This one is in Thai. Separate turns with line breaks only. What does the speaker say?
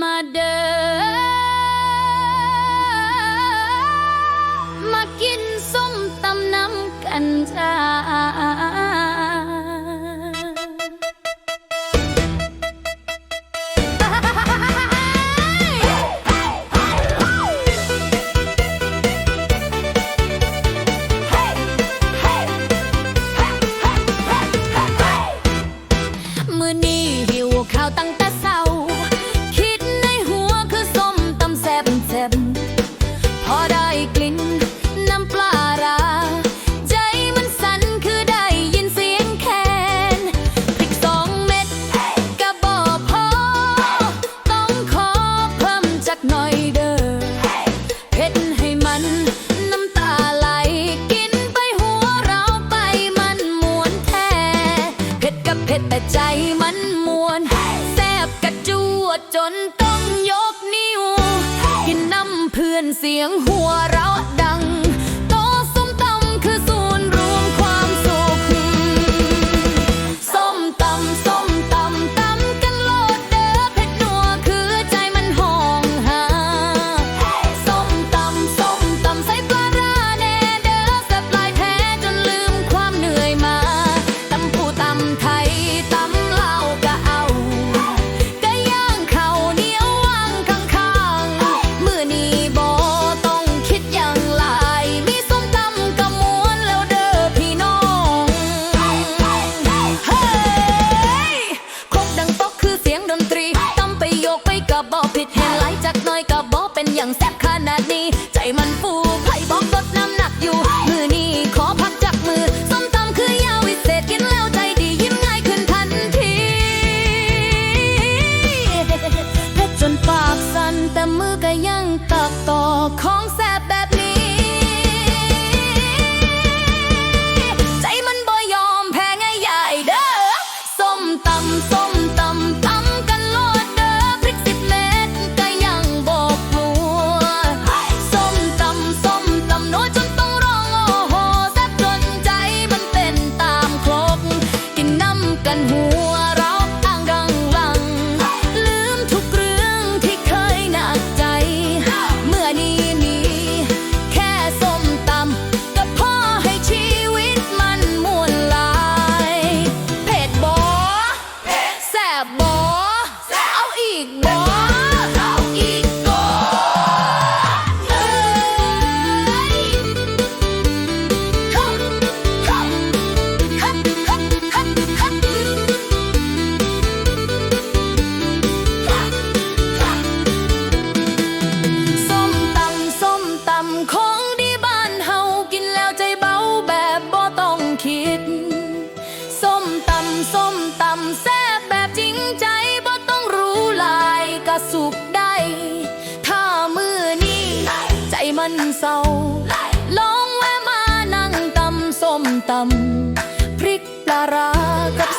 มาเดินมากินส้มตำน้ำกันจ้า จนต้องยกนิ้ว กินน้ำเพื่อนเสียงหัวเรา bump it and like one who ำส้มตำแซ่บแบบจริงใจบ่ต้องรู้ลายกะสุกได้ ถ้ามือนี้ใจมันเศร้าลองแวะมานั่งตำส้มตำพริกปลาร้ากับ